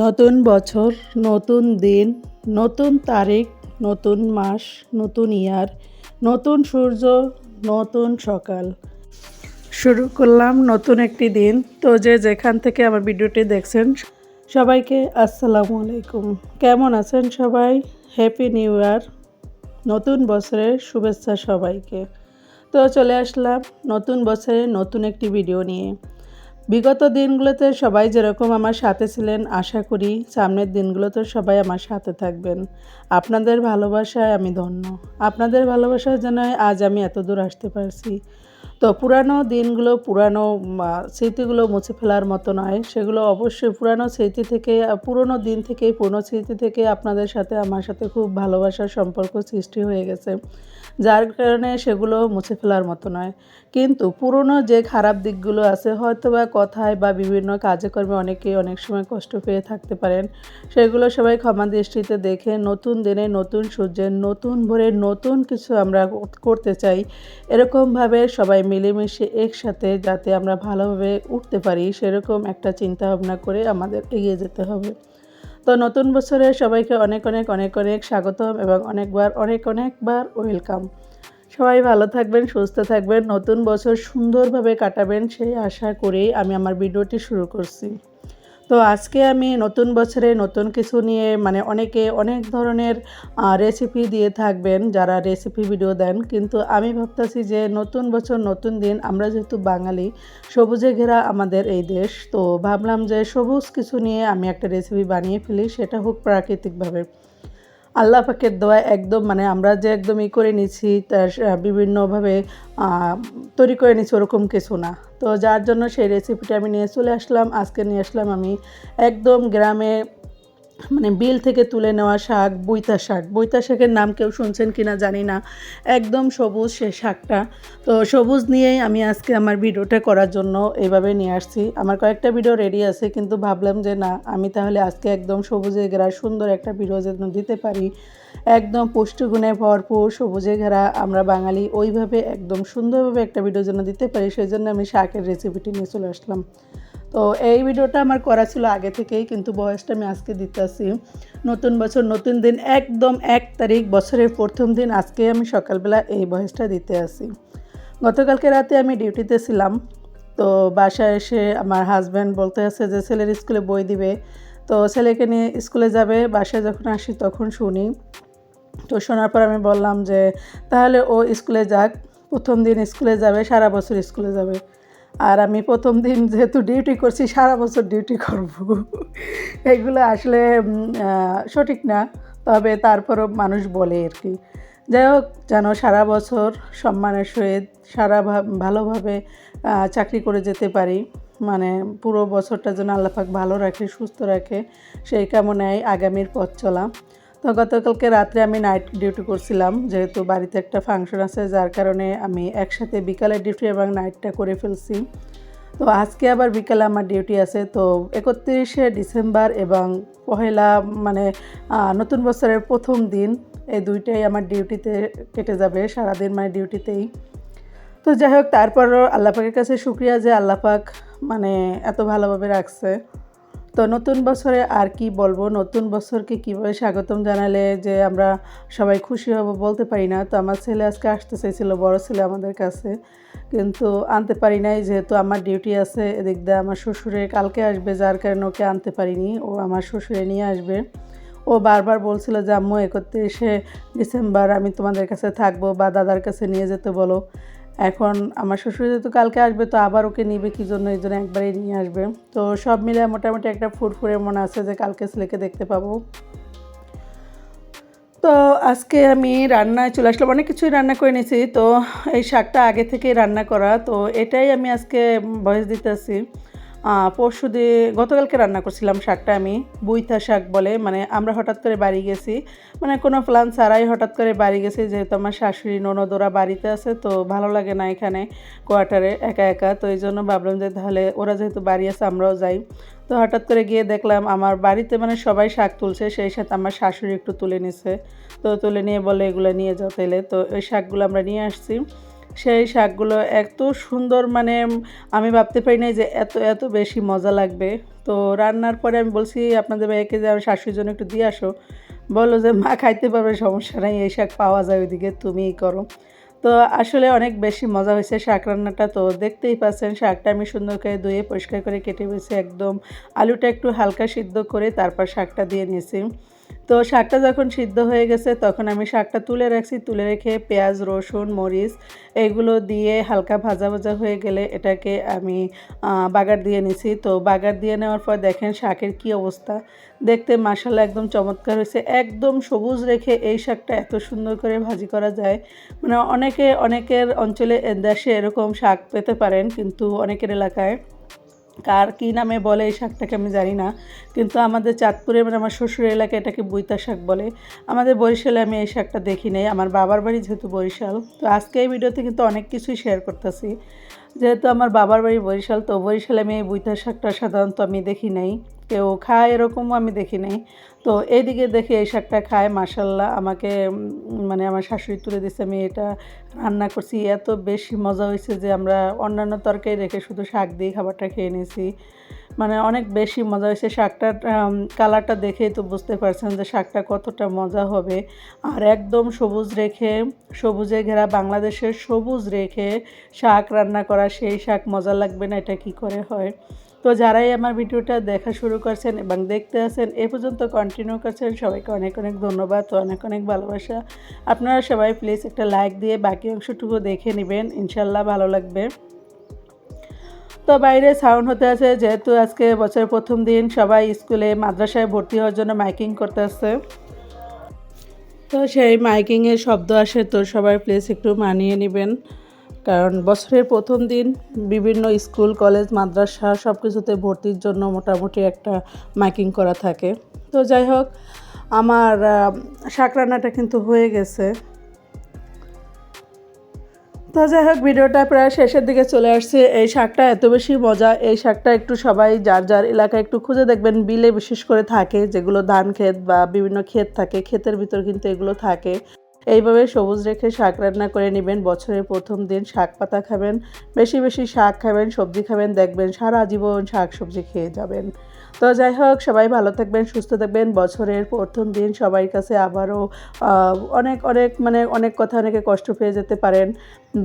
নতুন বছর, নতুন দিন, নতুন তারিখ, নতুন মাস, নতুন ইয়ার, নতুন সূর্য, নতুন সকাল। শুরু করলাম নতুন একটি দিন। তো যে যেখান থেকে আমার ভিডিওটি দেখছেন, সবাইকে আসসালামু আলাইকুম। কেমন আছেন সবাই? হ্যাপি নিউ ইয়ার নতুন বছরের শুভেচ্ছা সবাইকে। তো চলে আসলাম নতুন বছরে নতুন একটি ভিডিও নিয়ে। বিগত দিনগুলোতে সবাই যেরকম আমার সাথে ছিলেন, আশা করি সামনের দিনগুলোতে সবাই আমার সাথে থাকবেন। আপনাদের ভালোবাসায় আমি ধন্য। আপনাদের ভালোবাসার জন্য আজ আমি এত দূর আসতে পারছি। তো পুরানো দিনগুলো, পুরানো স্মৃতিগুলো মুছে ফেলার মতো নয়। সেগুলো অবশ্যই পুরানো স্মৃতি থেকে, পুরনো দিন থেকে, পুরনো স্মৃতি থেকে আপনাদের সাথে, আমার সাথে খুব ভালোবাসার সম্পর্ক সৃষ্টি হয়ে গেছে। যার কারণে সেগুলো মুছে ফেলার মতো নয়। কিন্তু পুরনো যে খারাপ দিকগুলো আছে হয়তো বা কথায় বা বিভিন্ন কাজে কর্মে অনেকে অনেক সময় কষ্ট পেয়ে থাকতে পারেন। সেগুলো সবাই ক্ষমা দৃষ্টিতে দেখে নতুন দিনে নতুন সূর্যের নতুন ভোরে নতুন কিছু আমরা করতে চাই। এরকমভাবে সবাই মিলেমিশে একসাথে যাতে আমরা ভালোভাবে উঠতে পারি, সেরকম একটা চিন্তা ভাবনা করে আমাদের এগিয়ে যেতে হবে। তো নতুন বছরে সবাইকে অনেক অনেক অনেক অনেক স্বাগতম এবং অনেকবার অনেক অনেকবার ওয়েলকাম। সবাই ভালো থাকবেন, সুস্থ থাকবেন, নতুন বছর সুন্দরভাবে কাটাবেন সেই আশা করেই আমি আমার ভিডিওটি শুরু করছি। তো আজকে আমি নতুন বছরে নতুন কিছু নিয়ে মানে অনেকে অনেক ধরনের রেসিপি দিয়ে থাকবেন যারা রেসিপি ভিডিও দেন। কিন্তু আমি ভাবতেছি যে নতুন বছর নতুন দিন, আমরা যেহেতু বাঙালি, সবুজে ঘেরা আমাদের এই দেশ, তো ভাবলাম যে সবুজ কিছু নিয়ে আমি একটা রেসিপি বানিয়ে ফেলি, সেটা হোক প্রাকৃতিকভাবে। আল্লাহ পাকের দোয়া একদম মানে আমরা যে একদম ই করে নিছি তার বিভিন্নভাবে তৈরি করে নিছি ওরকম কিছু না। তো যার জন্য সেই রেসিপিটা আমি নিয়ে চলে আসলাম। আজকে নিয়ে আসলাম আমি একদম গ্রামে মানে বিল থেকে তুলে নেওয়া শাক বইতা শাক। বইতা শাকের নাম কেউ শুনছেন কিনা জানি না। একদম সবুজ সে শাকটা। তো সবুজ নিয়েই আমি আজকে আমার ভিডিওটা করার জন্য এইভাবে নিয়ে আসছি। আমার কয়েকটা ভিডিও রেডি আছে, কিন্তু ভাবলাম যে না, আমি তাহলে আজকে একদম সবুজে ঘেরা সুন্দর একটা ভিডিও যেন দিতে পারি। একদম পুষ্টিগুণে ভরপুর সবুজে ঘেরা আমরা বাঙালি ওইভাবে একদম সুন্দরভাবে একটা ভিডিও যেন দিতে পারি, সেই জন্য আমি শাকের রেসিপিটি নিয়ে চলে আসলাম। তো এই ভিডিওটা আমার করা ছিল আগে থেকেই, কিন্তু বয়সটা আমি আজকে দিতেছি নতুন বছর, নতুন দিন, একদম এক তারিখ, বছরের প্রথম দিন, আজকে আমি সকালবেলা এই বয়সটা দিতে আসি। গতকালকে রাতে আমি ডিউটিতে ছিলাম, তো বাসায় এসে আমার হাজব্যান্ড বলতে আছে যে, ছেলের স্কুলে বই দিবে। তো ছেলেকে নিয়ে স্কুলে যাবে, বাসায় যখন আসি তখন শুনি। তো শোনার পর আমি বললাম যে, তাহলে ও স্কুলে যাক, প্রথম দিন স্কুলে যাবে, সারা বছর স্কুলে যাবে। আর আমি প্রথম দিন যেহেতু ডিউটি করছি, সারা বছর ডিউটি করব। এগুলো আসলে সঠিক না, তবে তারপরও মানুষ বলে আর কি। যাই হোক, যেন সারা বছর সম্মানের সহিত সারা ভালোভাবে চাকরি করে যেতে পারি। মানে পুরো বছরটা যেন আল্লাপাক ভালো রাখে, সুস্থ রাখে, সেই কামনায় আগামীর পথ চলা। তো গতকালকে রাত্রে আমি নাইট ডিউটি করছিলাম, যেহেতু বাড়িতে একটা ফাংশন আছে, যার কারণে আমি একসাথে বিকালের ডিউটি এবং নাইটটা করে ফেলছি। তো আজকে আবার বিকালে আমার ডিউটি আছে, তো একত্রিশে ডিসেম্বর এবং পহেলা মানে নতুন বছরের প্রথম দিন, এই দুইটাই আমার ডিউটিতে কেটে যাবে, সারাদিন মানে ডিউটিতেই তো যাই হোক, তারপরও আল্লাপাকের কাছে শুক্রিয়া যে আল্লাপাক মানে এত ভালোভাবে রাখছে। তো নতুন বছরে আর কি বলব? নতুন বছরকে কীভাবে স্বাগতম জানালে যে আমরা সবাই খুশি হব বলতে পারি না। তো আমার ছেলে আজকে আসতে চাইছিল, বড় ছেলে আমাদের কাছে। কিন্তু আনতে পারি নাই, যেহেতু আমার ডিউটি আছে, এদিক দিয়ে আমার শ্বশুরে কালকে আসবে, যার কারণে ওকে আনতে পারিনি। ও আমার শ্বশুরে নিয়ে আসবে। ও বারবার বলছিল যে, আম্মু, একত্রিশে ডিসেম্বর আমি তোমাদের কাছে থাকব বা দাদার কাছে নিয়ে যেতে বলো। এখন আমার শ্বশুর যেহেতু কালকে আসবে, তো আবার ওকে নিবে কি জন্য, এই জন্য একবারেই নিয়ে আসবে। তো সব মিলে মোটামুটি একটা ফুরফুরে মনে আছে যে কালকে ছেলেকে দেখতে পাবো। তো আজকে আমি রান্নায় চলে আসলাম, অনেক কিছুই রান্না করে নিয়েছি। তো এই শাকটা আগে থেকেই রান্না করা, তো এটাই আমি আজকে ভয়েস দিতেছি। পরশু দিয়ে গতকালকে রান্না করছিলাম শাকটা আমি, বুইথা শাক বলে মানে আমরা হঠাৎ করে বাড়ি গেছি। মানে কোনো প্ল্যান ছাড়াই হঠাৎ করে বাড়ি গেছি, যেহেতু আমার শাশুড়ি ননদ ওরা বাড়িতে আছে, তো ভালো লাগে না এখানে কোয়ার্টারে একা একা। তো এই জন্য ভাবলাম যে তাহলে ওরা যেহেতু বাড়ি আছে, আমরাও যাই। তো হঠাৎ করে গিয়ে দেখলাম আমার বাড়িতে মানে সবাই শাক তুলছে, সেই সাথে আমার শাশুড়ি একটু তুলে নিছে। তো তুলে নিয়ে বলে এগুলো নিয়ে যাও তাইলে। তো ওই শাকগুলো আমরা নিয়ে আসছি। সেই শাকগুলো এত সুন্দর মানে আমি ভাবতে পারি না যে এত এত বেশি মজা লাগবে। তো রান্নার পরে আমি বলছি, আপনাদের ভাইকে যে আমি শাশুড়ির জন্য একটু দিয়ে আসো। বলো যে, মা খাইতে পারবে, সমস্যা নাই, এই শাক পাওয়া যায় ওইদিকে, তুমিই করো। তো আসলে অনেক বেশি মজা হয়েছে শাক রান্নাটা। তো দেখতেই পাচ্ছেন, শাকটা আমি সুন্দর করে ধুয়ে, পরিষ্কার করে কেটে বেছে একদম। আলুটা একটু হালকা সিদ্ধ করে তারপর শাকটা দিয়ে নিয়েছি। তো শাকটা যখন সিদ্ধ হয়ে গেছে, তখন আমি শাকটা তুলে রাখছি। তুলে রেখে পেঁয়াজ, রসুন, মরিচ, এগুলো দিয়ে হালকা ভাজা ভাজা হয়ে গেলে এটাকে আমি বাগার দিয়ে নিছি। তো বাগার দিয়ে নেওয়ার পর দেখেন শাকের কি অবস্থা। দেখতে মাসালা একদম চমৎকার হয়েছে। একদম সবুজ রেখে এই শাকটা এত সুন্দর করে ভাজি করা যায়। মানে অনেকে, অনেকের অঞ্চলে দেশে এরকম শাক পেতে পারেন, কিন্তু অনেকের এলাকায় কার কী নামে বলে এই শাকটাকে আমি জানি না। কিন্তু আমাদের চাঁদপুরে মানে আমার শ্বশুর এলাকায় এটাকে বৈতা শাক বলে। আমাদের বরিশালে আমি এই শাকটা দেখি নাই। আমার বাবার বাড়ি যেহেতু বরিশাল, তো আজকে এই ভিডিওতে কিন্তু অনেক কিছুই শেয়ার করতেছি। যেহেতু আমার বাবার বাড়ি বরিশাল, তো বরিশালে আমি এই বৈতা শাকটা সাধারণত আমি দেখি নাই। কেউ খায় এরকমও আমি দেখি নাই। তো এইদিকে দেখি এই শাকটা খায় মাসাল্লাহ আমাকে মানে আমার শাশুড়ি তুলে দিচ্ছে আমি এটা রান্না করছি। এত বেশি মজা হয়েছে যে আমরা অন্যান্য তরকারি রেখে শুধু শাক দিয়ে খাবারটা খেয়ে নিয়েছি। মানে অনেক বেশি মজা হয়েছে শাকটার কালারটা দেখেই তো বুঝতে পারছেন যে শাকটা কতটা মজা হবে। আর একদম সবুজ রেখে, সবুজে ঘেরা বাংলাদেশের সবুজ রেখে শাক রান্না করা, সেই শাক মজা লাগবে না, এটা কি করে হয়? তো যারাই আমার ভিডিওটা দেখা শুরু করছেন এবং দেখতে আছেন, এ পর্যন্ত কন্টিনিউ করছেন, সবাইকে অনেক অনেক ধন্যবাদ তো অনেক অনেক ভালোবাসা। আপনারা সবাই প্লিজ একটা লাইক দিয়ে বাকি অংশটুকু দেখে নেবেন ইনশাল্লাহ ভালো লাগবে। তো বাইরে সাউন্ড হতে আছে, যেহেতু আজকে বছরের প্রথম দিন, সবাই স্কুলে মাদ্রাসায় ভর্তি হওয়ার জন্য মাইকিং করতে আসছে। তো সেই মাইকিংয়ের শব্দ আসে, তো সবাই প্লিজ একটু মানিয়ে নেবেন। কারণ বছরের প্রথম দিন বিভিন্ন স্কুল, কলেজ, মাদ্রাসা সব কিছুতে ভর্তির জন্য মোটামুটি একটা মাইকিং করা থাকে। তো যাই হোক, আমার শাক রান্নাটা কিন্তু হয়ে গেছে। তো যাই হোক, ভিডিওটা প্রায় শেষের দিকে চলে আসছে। এই শাকটা এত বেশি মজা, এই শাকটা একটু সবাই যার যার এলাকায় একটু খুঁজে দেখবেন, বিলে বিশেষ করে থাকে, যেগুলো ধান ক্ষেত বা বিভিন্ন ক্ষেত থাকে, ক্ষেতের ভিতর কিন্তু এগুলো থাকে। এইভাবে সবুজ রেখে শাক রান্না করে নেবেন। বছরের প্রথম দিন শাক পাতা খাবেন, বেশি বেশি শাক খাবেন, সবজি খাবেন, দেখবেন সারা জীবন শাক সবজি খেয়ে যাবেন। তো যাই হোক, সবাই ভালো থাকবেন, সুস্থ থাকবেন। বছরের প্রথম দিন সবাই কাছে আবারও অনেক অনেক মানে অনেক কথা অনেকে কষ্ট পেয়ে যেতে পারেন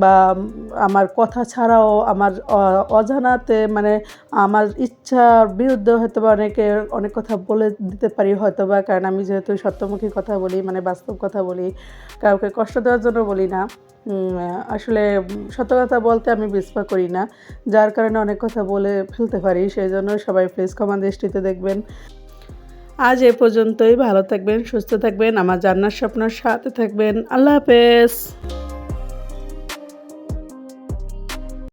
বা আমার কথা ছাড়াও আমার অজানাতে মানে আমার ইচ্ছার বিরুদ্ধে হয়তো বা অনেকে অনেক কথা বলে দিতে পারি হয়তো বা কারণ আমি যেহেতু সত্যমুখী কথা বলি মানে বাস্তব কথা বলি, কাউকে কষ্ট দেওয়ার জন্য বলি না। আসলে সত্য কথা বলতে আমি বিস্পা করি না। যার কারণে অনেক কথা বলে ফেলতে পারি সেই জন্য সবাই প্লিজ ক্ষমা দৃষ্টিতে দেখবেন। আজ এ পর্যন্তই। ভালো থাকবেন, সুস্থ থাকবেন। আমার জান্নার স্বপ্নার সাথে থাকবেন। আল্লাহ হাফেজ।